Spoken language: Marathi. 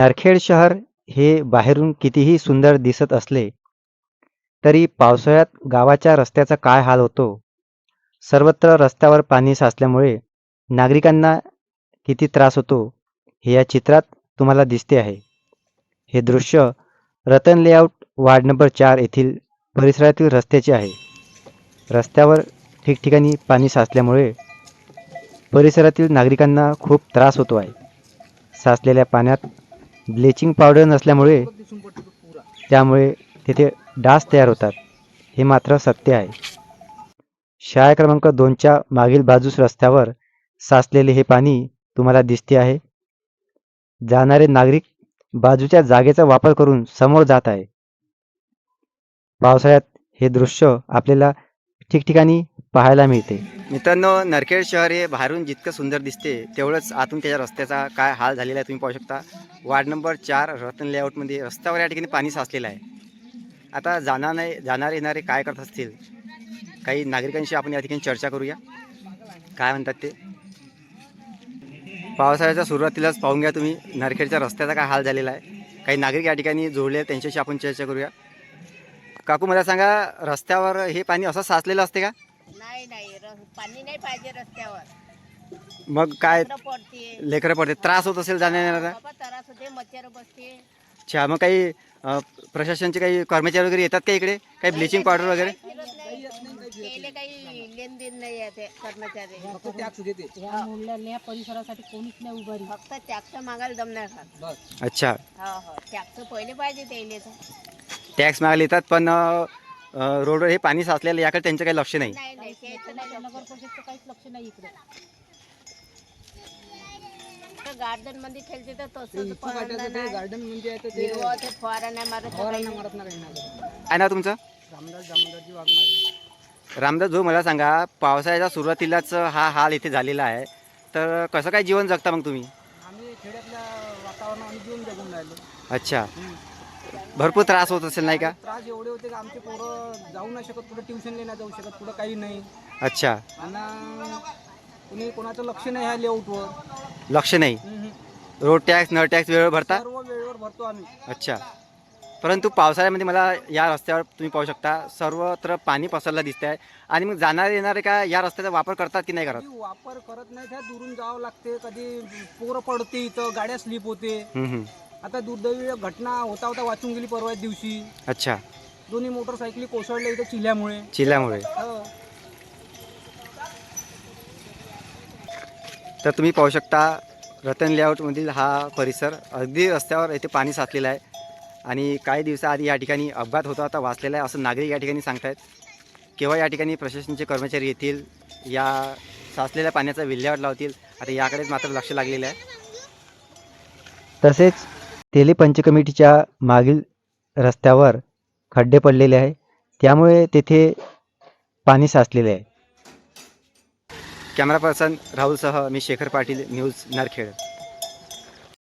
नरखेड शहर हे बाहेरून कितीही सुंदर दिसत असले तरी पावसाळ्यात गावाच्या रस्त्याचा काय हाल होतो? सर्वत्र रस्त्यावर पाणी साचल्यामुळे नागरिकांना किती त्रास होतो हे या चित्रात तुम्हाला दिसते आहे. हे दृश्य रतन लेआउट वार्ड नंबर चार येथील परिसरातील रस्त्याचे आहे. रस्त्यावर ठिकठिकाणी पाणी साचल्यामुळे परिसरातील नागरिकांना खूप त्रास होतो आहे. साचलेल्या पाण्यात ब्लिचिंग पावडर नसल्यामुळे त्यामुळे तेथे डास तयार होतात. हे मात्र सत्य आहे. शाळा क्रमांक दोनच्या मागील बाजूस रस्त्यावर साचलेले हे पाणी तुम्हाला दिसते आहे. जाणारे नागरिक बाजूच्या जागेचा वापर करून समोर जात आहे. पावसाळ्यात हे दृश्य आपल्याला ठिकठिकाणी पाहायला मिळते. मित्रांनो नरखेड शहर हे बाहेरून जितकं सुंदर दिसते तेवढंच आतून त्याच्या रस्त्याचा काय हाल झालेला आहे तुम्ही पाहू शकता. वार्ड नंबर चार रतन लेआउटमध्ये रस्त्यावर या ठिकाणी पाणी साचलेलं आहे. आता जाणार नाही जाणारे येणारे काय करत असतील? काही नागरिकांशी आपण या ठिकाणी चर्चा करूया. काय म्हणतात ते? पावसाळ्याच्या सुरुवातीलाच पाहून घ्या तुम्ही नरखेडच्या रस्त्याचा काय हाल झालेला आहे. काही नागरिक या ठिकाणी जोडले त्यांच्याशी आपण चर्चा करूया. काकू मला सांगा रस्त्यावर हे पाणी असं साचलेलं असते का? नाही नाही र- पाणी नाही पाहिजे रस्त्यावर. मग काय लेकरं पडते लेकरं पडते त्रास होत असेल जाण्या येण्याचा बाबा त्रास होते मच्छर बसते. अच्छा मग काही अ, प्रशासनचे काही कर्मचारी वगैरे येतात का इकडे? काही ब्लिचिंग पावडर वगैरे? फिरत नाही. त्याले काही लेनदेन नाही आहे ते कर्मचारी. या मोडलेल्या परिसरासाठी कोणीच नाही उभारी फक्त टॅक्स मागायला खात अच्छा. हो हो. टॅक्स पहिले पाहिजे त्याले तर. टॅक्स मागायला येतात पण अ, रोडवर हे पाणी साचलेलं याकडे त्यांचं काही लक्ष नाही. नाही नाही त्याचं नाही नगर परिषदचं काहीच लक्ष नाही इकडे. गार्डनमध्ये खेळते तर तसंच गार्डन म्हणजे आता ते हिरवं ते फवारा नाही मारत तर काही फवारांना मारत नाही काही नाही आहे ना तुमचं? रामदास दामोदरजी वाघमारे. रामदास जो मला सांगा पावसाळ्याच्या सुरुवातीलाच हा हाल इथे झालेला आहे. तर कसं काय जीवन जगता मग तुम्ही? आम्ही खेड्यातल्या वातावरण आम्ही जीवन जगून राहिलो. अच्छा. भरपूर त्रास होत असेल नाही का? त्रास एवढे होते की आमचे पोरं जाऊ नाही शकत कुठं ट्युशनला नाही जाऊ शकत कुठं काही नाही. अच्छा. आणि कुणी कोणाचं लक्ष नाही ह्या लेआउटवर. लक्ष नाही? रोड टॅक्स न टॅक्स वेळेवर भरता? सर्व वेळेवर भरतो आम्ही. अच्छा. परंतु पावसाळ्यामध्ये मला या रस्त्यावर तुम्ही पाहू शकता सर्वत्र पाणी पसरलं दिसत आहे आणि मग जाणारे येणारे का या रस्त्याचा वापर करतात की नाही करत? वापर करत नाही त्या दुरून जावं लागते. कधी पोरं पडते इथं गाड्या स्लिप होते. हम्म, हम्म. आता दुर्दैवी घटना होता होता वाचून गेली परवा दिवशी. अच्छा. दोन्ही मोटरसायकली कोसळल्या इथं चिल्ल्यामुळे चिल्ल्यामुळे हो. तर तुम्ही पाहू शकता रतन लेआउटमधील हा परिसर अगदी रस्त्यावर इथे पाणी साचलेलं आहे. आणि काही दिवसाआधी या ठिकाणी अपघात होता होता वाचलेला आहे असं नागरिक या ठिकाणी सांगतायत. केव्हा या ठिकाणी प्रशासनाचे कर्मचारी येतील या साचलेल्या पाण्याचा विल्हेवाट लावतील आता याकडेच मात्र लक्ष लागलेलं आहे. तसेच तेली पंचकमिटीच्या मागील रस्त्यावर खड्डे पडलेले आहे. त्यामुळे तेथे पाणी साचलेले आहे. कॅमेरा पर्सन राहुलसह मी शेखर पाटील न्यूज नरखेड.